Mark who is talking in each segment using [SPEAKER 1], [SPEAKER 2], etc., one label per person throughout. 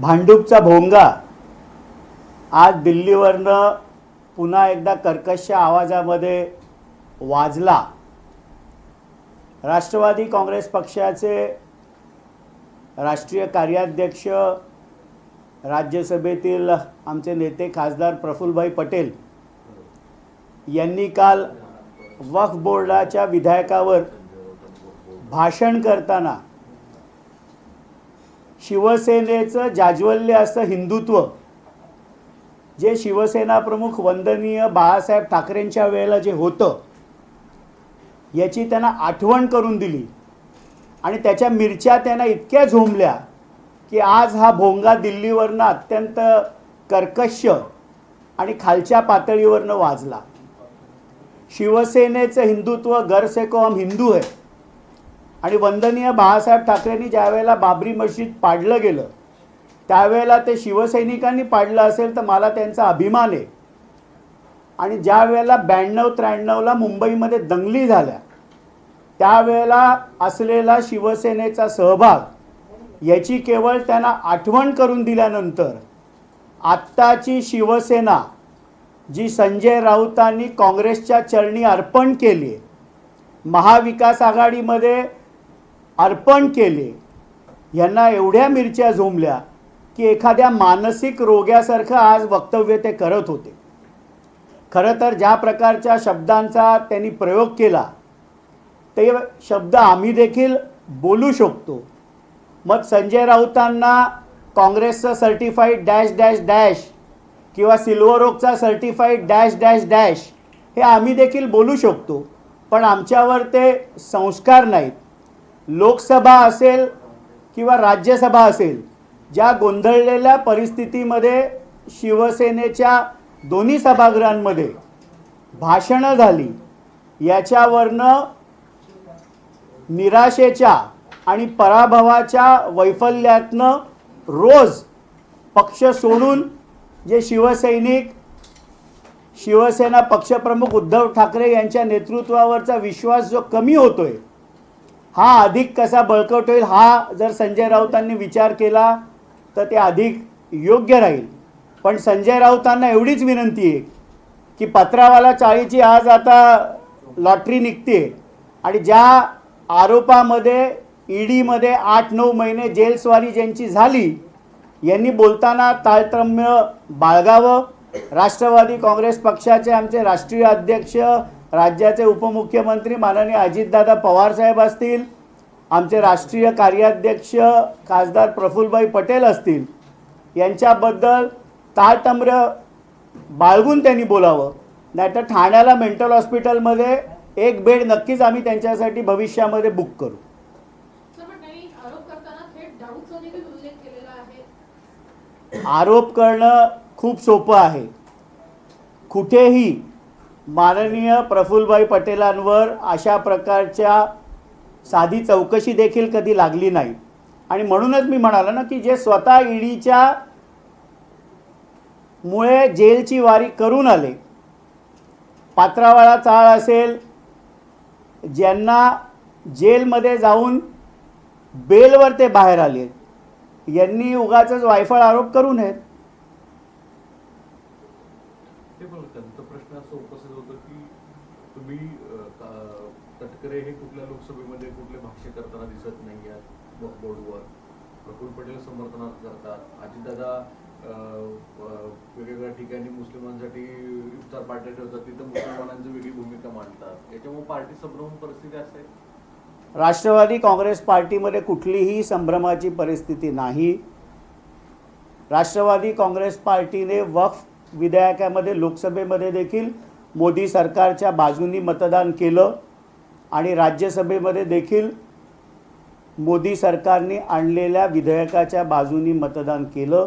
[SPEAKER 1] भांडूपचा भोंगा. आज दिल्लीवरनं पुन्हा एकदा कर्कश आवाजामध्ये वाजला. राष्ट्रवादी काँग्रेस पक्षाचे राष्ट्रीय कार्याध्यक्ष राज्यसभेतील आमचे नेते खासदार प्रफुल्लभाई पटेल यांनी काल वक्फ बोर्डाच्या विधायकावर भाषण करताना शिवसेनेचं जाज्वल्य असं हिंदुत्व. जे शिवसेना प्रमुख वंदनीय बाळासाहेब ठाकरेंच्या वेळेला जे होतं याची त्यांना आठवण करून दिली. आणि त्याच्या मिरच्या त्यांना इतक्या झोंबल्या की आज हा भोंगा दिल्लीवरनं अत्यंत कर्कश आणि खालच्या पातळीवरनं वाजला. शिवसेनेचं हिंदुत्व घर से को हम हिंदू आहे आणि वंदनीय बाळासाहेब ठाकरेंनी ज्यावेळेला बाबरी मशीद पाडलं गेलं त्यावेळेला ते शिवसैनिकांनी पाडलं असेल तर मला त्यांचा अभिमान आहे. आणि ज्या वेळेला ब्याण्णव त्र्याण्णवला मुंबईमध्ये दंगली झाल्या त्यावेळेला असलेला शिवसेनेचा सहभाग याची केवळ त्यांना आठवण करून दिल्यानंतर आत्ताची शिवसेना जी संजय राऊतांनी काँग्रेसच्या चरणी अर्पण केली आहे महाविकास आघाडीमध्ये अर्पण केले. यांना एवढ्या मिरच्या झोंबल्या की एखाद्या मानसिक रोग्यासारखं आज वक्तव्य ते करत होते. खरं तर ज्या प्रकारच्या शब्दांचा त्यांनी प्रयोग केला ते शब्द आम्ही देखील बोलू शकतो. मग संजय राऊतांना काँग्रेसचं सर्टिफाईड डॅश डॅश डॅश किंवा सिल्वर ओकचा सर्टिफाईड डॅश डॅश डॅश हे आम्ही देखील बोलू शकतो पण आमच्यावर ते संस्कार नाहीत. लोकसभा असेल किंवा राज्यसभा असेल ज्या गोंधळलेल्या परिस्थितीमध्ये शिवसेनेच्या दोन्ही सभागृहांमध्ये भाषणं झाली याच्यावरनं निराशेच्या आणि पराभवाच्या वैफल्यातनं रोज पक्ष सोडून जे शिवसैनिक शिवसेना पक्षप्रमुख उद्धव ठाकरे यांच्या नेतृत्वावरचा विश्वास जो कमी होतोय हा अधिक कसा बळकट होईल हा जर संजय राऊतांनी विचार केला तर ते अधिक योग्य राहील. पण संजय राऊतांना एवढीच विनंती आहे की पत्रावाला चाळीची आज आता लॉटरी निघते आणि ज्या आरोपामध्ये ईडीमध्ये आठ नऊ महिने जेलस्वारी ज्यांची झाली यांनी बोलताना ताळतम्य बाळगावं. राष्ट्रवादी काँग्रेस पक्षाचे आमचे राष्ट्रीय अध्यक्ष राज्याचे उपमुख्यमंत्री माननीय अजितदादा पवारसाहेब असतील आमचे राष्ट्रीय कार्याध्यक्ष खासदार प्रफुल्लभाई पटेल असतील यांच्याबद्दल ताळतम्र बाळगून त्यांनी बोलावं. नाहीतर ठाण्याला मेंटल हॉस्पिटलमध्ये एक बेड नक्कीच आम्ही त्यांच्यासाठी भविष्यामध्ये बुक करू.
[SPEAKER 2] आरोप
[SPEAKER 1] करणं खूप सोपं आहे. कुठेही माननीय प्रफुल्लभाई पटेलांवर अशा प्रकारच्या साधी चौकशी देखील कधी लागली नाही. आणि म्हणूनच मी म्हणालो ना की जे स्वतः ईडीच्या मुळे जेलची वारी करून आले पात्रावाळा चाळ असेल ज्यांना जेलमध्ये जाऊन बेलवर ते बाहेर आले यांनी उगाच वायफळ आरोप करू नयेत
[SPEAKER 3] ते पण त्यांचा प्रश्न असा उपस्थित होतो की तुम्ही अं, का- ठाकरे हे कुठल्या लोकसभेमध्ये कुठले भाष्य करताना दिसत नाही आहेत बोर्डवर. प्रफुल्ल पटेल समर्थनात करतात. अजितदादा वेगवेगळ्या ठिकाणी मुस्लिमांसाठी इफ्तार पार्ट्या ठेवतात. तिथं मुसलमानांची वेगळी भूमिका मांडतात. याच्यामुळे पार्टी संभ्रम परिस्थिती असेल.
[SPEAKER 1] राष्ट्रवादी काँग्रेस पार्टीमध्ये कुठलीही संभ्रमाची परिस्थिती नाही. राष्ट्रवादी काँग्रेस पार्टीने वक्फ विधेयकामध्ये लोकसभेमध्ये देखील मोदी सरकारच्या बाजूनी मतदान केलं. आणि राज्यसभेमध्ये देखील मोदी सरकारने आणलेल्या विधेयकाच्या बाजूनी मतदान केलं.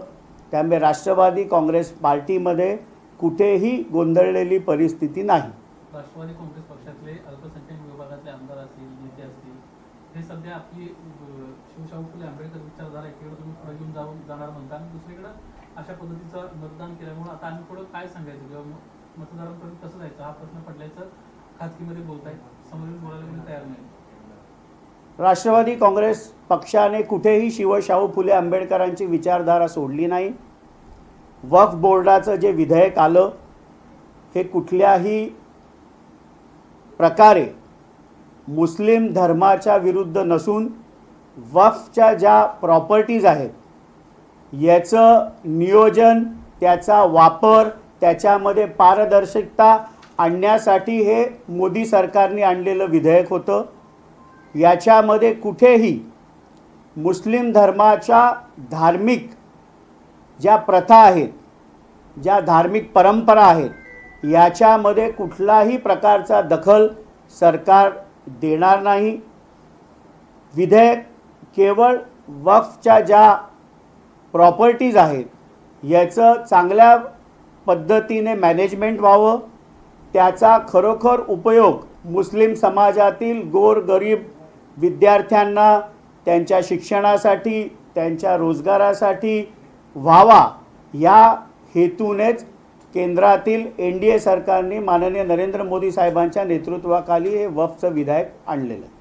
[SPEAKER 1] त्यामुळे राष्ट्रवादी काँग्रेस पार्टीमध्ये कुठेही गोंधळलेली परिस्थिती नाही.
[SPEAKER 4] राष्ट्रवादी काँग्रेस पक्षातले अल्पसंख्याक विभागातले आमदार असतील नेते असतील हे सध्या आपली शिवशाहू फुले आंबेडकर विचारधारा एकीकडे तुम्ही पुढे घेऊन जाऊन जाणार म्हणता. आणि दुसरीकडे अशा पद्धतीचं मतदान केल्यामुळे आता आम्ही पुढं काय सांगायचं? किंवा मतदारांपर्यंत कसं जायचं? हा प्रश्न पडल्याचं खाजगीमध्ये बोलतायत.
[SPEAKER 1] राष्ट्रवादी काँग्रेस पक्षाने कुठेही शिवशाहू फुले आंबेडकरांची विचारधारा सोडली नाही. वक्फ बोर्डाचं जे विधेयक आलं हे कुठल्याही प्रकारे मुस्लिम धर्माच्या विरुद्ध नसून वक्फच्या ज्या प्रॉपर्टीज आहेत याचं नियोजन त्याचा वापर त्याच्यामध्ये पारदर्शकता आणण्यासाठी हे मोदी सरकारने आणलेलं विधेयक होतं. याच्यामध्ये कुठेही मुस्लिम धर्माच्या धार्मिक ज्या प्रथा आहेत ज्या धार्मिक परंपरा आहेत याच्यामध्ये कुठलाही प्रकारचा दखल सरकार देणार नाही. विधेयक केवळ वक्फच्या ज्या प्रॉपर्टीज आहेत याचं चांगल्या पद्धतीने मॅनेजमेंट व्हावं. त्याचा खरोखर उपयोग मुस्लिम समाजातील गोरगरीब विद्यार्थ्यांना त्यांच्या शिक्षणासाठी त्यांच्या रोजगारासाठी व्हावा या हेतूनेच केंद्रातील एन डी ए सरकारने माननीय नरेंद्र मोदी साहेबांच्या नेतृत्वाखाली हे वफचं विधेयक आणलेलं आहे.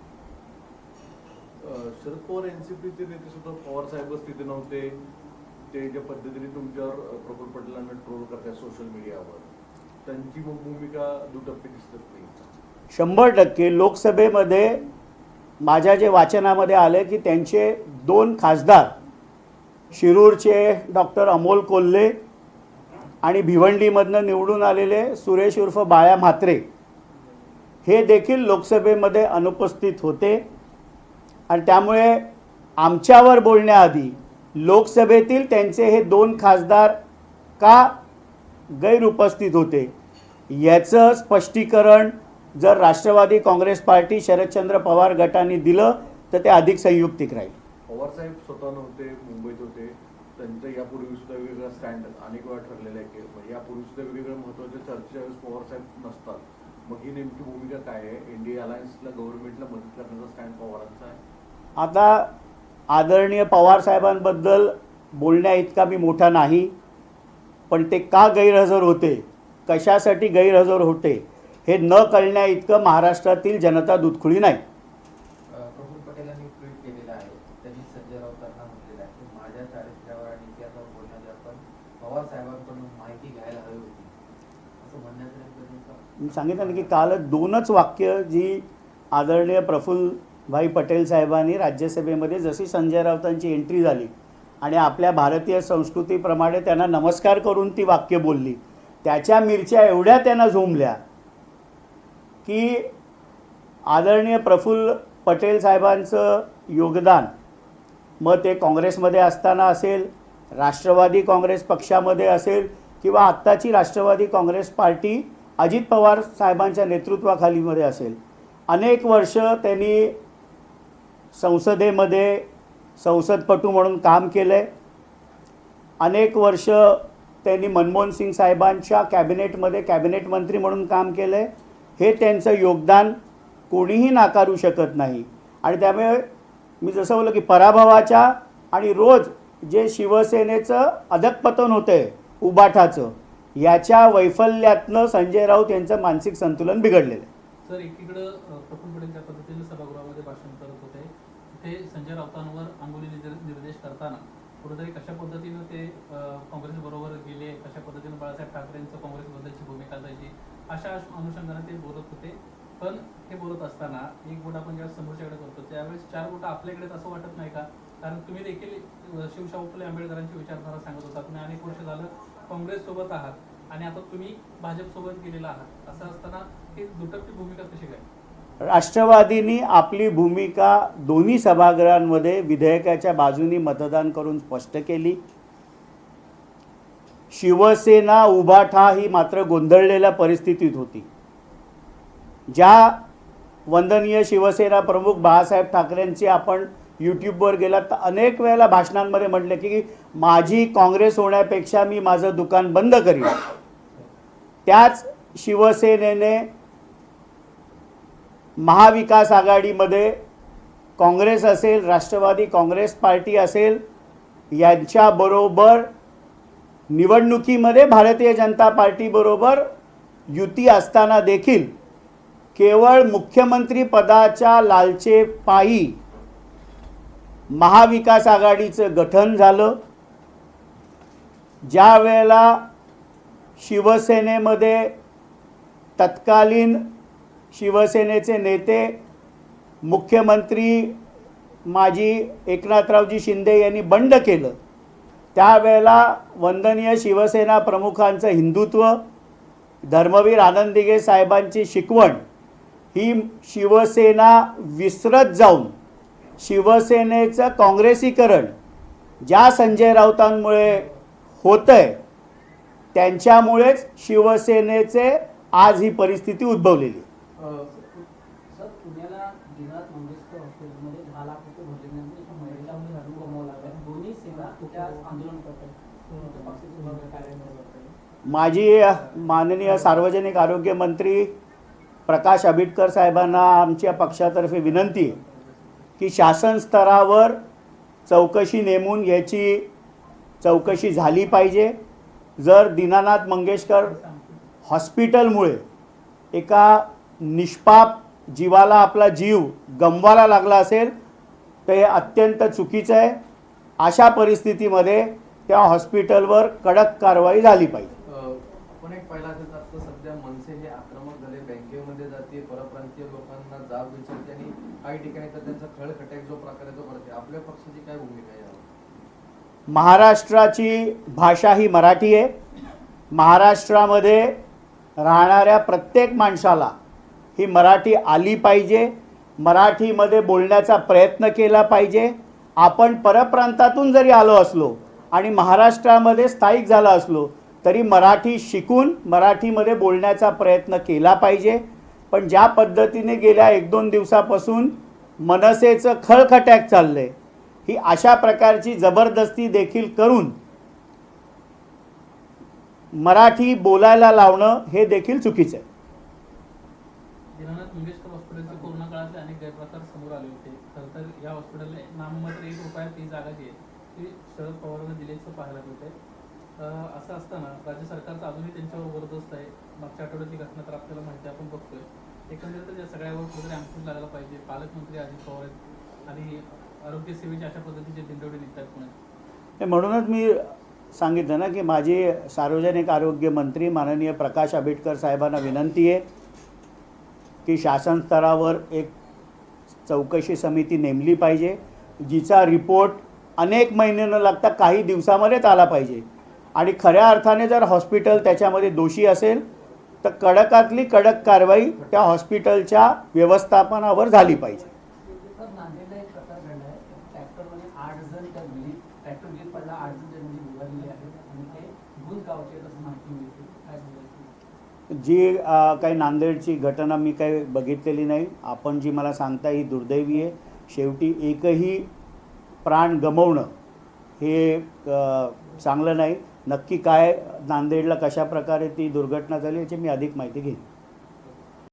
[SPEAKER 3] शरद पवार एनसीपीचे नेते सुद्धा पवार साहेबच तिथे नव्हते. ते ज्या पद्धतीने तुमच्यावर प्रफुल्ल पटेलांना ट्रोल करतात सोशल मीडियावर त्यांची भूमिका दुटप्पी दिसत नाही.
[SPEAKER 1] शंभर टक्के लोकसभेमध्ये माझ्या जे वाचनामध्ये आले की त्यांचे दोन खासदार शिरूरचे डॉक्टर अमोल कोल्हे आणि भिवंडीमधनं निवडून आलेले सुरेश उर्फ बाळ्या म्हात्रे हे देखील लोकसभेमध्ये अनुपस्थित होते. आणि त्यामुळे आमच्यावर बोलण्याआधी लोकसभेतील त्यांचे हे दोन खासदार का गैरउपस्थित होते. याचं स्पष्टीकरण जर राष्ट्रवादी काँग्रेस पार्टी शरदचंद्र पवार गटाने दिलं तर ते अधिक संयुक्तिक राहील.
[SPEAKER 3] पवार साहेब स्वतः नव्हते मुंबईत होते. त्यांचं यापूर्वी सुद्धा वेगवेगळा स्टँड अनेक वेळा ठरलेला आहे की यापूर्वी सुद्धा वेगवेगळ्या महत्त्वाच्या चर्चेच्या वेळेस पवार साहेब नसतात. मग ही नेमकी भूमिका काय आहे? इंडिया अलायन्सला गव्हर्नमेंटला मदत करण्याचा स्टँड पवारांचा आहे?
[SPEAKER 1] आता आदरणीय पवार साहेबांबद्दल बोलण्या इतका मी मोठा नाही. पण ते का गैरहजर होते? कशासाठी गैरहजर होते? हे न कळण्या इतकं महाराष्ट्रातील जनता दुधखुळी नाही. मी सांगितलं ना की कालच दोनच वाक्य जी आदरणीय प्रफुल्ल भाई पटेल साहेबांनी राज्यसभेमध्ये जशी संजय राऊतांची एंट्री झाली आणि आपल्या भारतीय संस्कृतीप्रमाणे त्यांना नमस्कार करून ती वाक्य बोलली. त्याच्या मिरच्या एवढ्या त्यांना झोंबल्या की आदरणीय प्रफुल्ल पटेल साहेबांचं योगदान मग ते काँग्रेसमध्ये असताना असेल राष्ट्रवादी काँग्रेस पक्षामध्ये असेल किंवा आत्ताची राष्ट्रवादी काँग्रेस पार्टी अजित पवार साहेबांच्या नेतृत्वाखालीमध्ये असेल. अनेक वर्ष त्यांनी संसदेमध्ये संसदपटू म्हणून काम केलं आहे अनेक वर्ष त्यांनी मनमोहन सिंग साहेबांच्या कॅबिनेटमध्ये कॅबिनेट मंत्री म्हणून काम केलं आहे हे त्यांचं योगदान कोणीही नाकारू शकत नाही. आणि त्यामुळे मी जसं बोललो की पराभवाच्या आणि रोज जे शिवसेनेचं अधकपतन होतं आहे उबाठाचं याच्या वैफल्यातनं संजय राऊत यांचं मानसिक संतुलन बिघडलेलं आहे.
[SPEAKER 4] सर एकीकडं पटेल पद्धतीने सभागृहामध्ये भाषण करत ते संजय राऊतांवर अंगुली निर्देश निर्देश करताना कुठेतरी कशा पद्धतीनं ते काँग्रेसबरोबर गेले कशा पद्धतीनं बाळासाहेब ठाकरेंचं काँग्रेसबद्दलची भूमिका जायची अशा अनुषंगाने ते बोलत होते. पण हे बोलत असताना एक बोट आपण ज्यावेळेस समोरच्याकडे करतो त्यावेळेस चार बोट आपल्याकडे असं वाटत नाही का? कारण तुम्ही देखील शिवशाहू फुले आंबेडकरांची विचारधारा सांगत होता. तुम्ही अनेक वर्ष झालं काँग्रेस सोबत आहात आणि आता तुम्ही भाजपसोबत गेलेला आहात. असं असताना ही दुटप्पी भूमिका कशी काय?
[SPEAKER 1] राष्ट्रवादीनी आपली भूमिका दोन्ही सभागृहांमध्ये विधेयकाच्या बाजूनी मतदान करून स्पष्ट केली. शिवसेना उभाठा ही मात्र गोंधळलेल्या परिस्थितीत होती. ज्या वंदनीय शिवसेना प्रमुख बाळासाहेब ठाकरेंची आपण यूट्यूबवर गेलात तर अनेक वेळेला भाषणांमध्ये म्हटले की माझी काँग्रेस होण्यापेक्षा मी माझं दुकान बंद करीन. त्याच शिवसेनेने महाविकास आघाडीमध्ये काँग्रेस असेल राष्ट्रवादी काँग्रेस पार्टी असेल यांच्याबरोबर निवडणुकीमध्ये भारतीय जनता पार्टीबरोबर युती असताना देखील केवळ मुख्यमंत्री पदाच्या महाविकास आघाडीचं गठन झालं. ज्या वेळेला शिवसेनेमध्ये तत्कालीन शिवसेनेचे नेते मुख्यमंत्री माजी एकनाथरावजी शिंदे यांनी बंड केलं. त्यावेळेला वंदनीय शिवसेना प्रमुखांचं हिंदुत्व धर्मवीर आनंदिगे साहेबांची शिकवण ही शिवसेना विसरत जाऊन शिवसेनेचं काँग्रेसीकरण ज्या संजय राऊतांमुळे होतं आहे त्यांच्यामुळेच शिवसेनेचे आज ही परिस्थिती उद्भवलेली
[SPEAKER 5] सर पुण्याला दिनात मंगेशकर हॉस्पिटलमध्ये दहा लाख रुपये भरले नाही. म्हणजे एका महिलेला म्हणजे जीव गमवावा लागला दोन्ही सेना त्या आंदोलन करतात पक्षाचे भव्य कार्यालय करतात
[SPEAKER 1] माननीय सार्वजनिक आरोग्य मंत्री प्रकाश आंबेडकर साहेबांना आमच्या पक्षातर्फे विनंती आहे की शासन स्तरावर चौकशी नेमून याची चौकशी झाली पाहिजे. जर दीनानाथ मंगेशकर हॉस्पिटलमुळे एका निष्पाप जीवाला आपला जीव गमवायला लागला असेल तर हे अत्यंत चुकीचं आहे. अशा परिस्थितीमध्ये त्या हॉस्पिटलवर कडक कारवाई झाली पाहिजे.
[SPEAKER 6] पण एक पहिला असं सध्या मनसे हे आक्रमक झाले बँकेमध्ये जाते परप्रांतीय लोकांना जाब विचारते आणि काही ठिकाणी तर त्यांचा खळखटाक जो प्रकार आहे तो करते. आपल्या पक्षाची काय भूमिका आहे?
[SPEAKER 1] महाराष्ट्राची भाषा ही मराठी आहे. महाराष्ट्रामध्ये राहणाऱ्या प्रत्येक माणसाला ही मराठी आली पाहिजे. मराठीमध्ये बोलण्याचा प्रयत्न केला पाहिजे. आपण परप्रांतातून जरी आलो असलो आणि महाराष्ट्रामध्ये स्थायिक झाला असलो तरी मराठी शिकून मराठीमध्ये बोलण्याचा प्रयत्न केला पाहिजे. पण ज्या पद्धतीने गेल्या एक दोन दिवसापासून मनसेचं खळखटॅक चाललं आहे ही अशा प्रकारची जबरदस्ती देखील करून मराठी बोलायला लावणं हे देखील चुकीचं आहे.
[SPEAKER 4] दिनानाथ मंगेशकर हॉस्पिटलचे कोरोना काळातले अनेक गैरप्रकार समोर आले होते. खरं तर या हॉस्पिटलला नाममात्र एक रुपयात ती जागा जी आहे ती शरद पवारांना दिल्याचं पाहायला मिळते असं असताना राज्य सरकारचं अजूनही त्यांच्यावर वरदस्त आहे. मागच्या आठवड्यातली घटना तर आपल्याला माहिती आपण बघतोय. एकंदरीत या सगळ्यावर कुठेतरी अंकुश लागायला पाहिजे. पालकमंत्री अजित पवार आहेत आणि आरोग्य सेवेचे अशा पद्धतीचे दिंडवडे निघतात पुण्यात
[SPEAKER 1] हे म्हणूनच मी सांगितलं ना की माझी सार्वजनिक आरोग्य मंत्री माननीय प्रकाश आंबेडकर साहेबांना विनंती आहे. की शासन स्तरावर एक चौकशी समिती नेमली पाहिजे जिचा रिपोर्ट अनेक महिने न लागता काही दिवसामध्येच आला पाहिजे. आणि खऱ्या अर्थाने जर हॉस्पिटल त्याच्यामध्ये दोषी असेल तर कडकातली कडक कारवाई त्या हॉस्पिटलच्या व्यवस्थापनावर झाली पाहिजे.
[SPEAKER 5] आठ जण आहेत आणि ते गावचे असं माहिती मिळते.
[SPEAKER 1] जी काही नांदेडची घटना मी काही बघितलेली नाही. आपण जी मला सांगता ही दुर्दैवी आहे. शेवटी एकही प्राण गमवणं हे चांगलं नाही. नक्की काय नांदेडला कशा प्रकारे ती दुर्घटना झाली याची मी अधिक माहिती घेईन.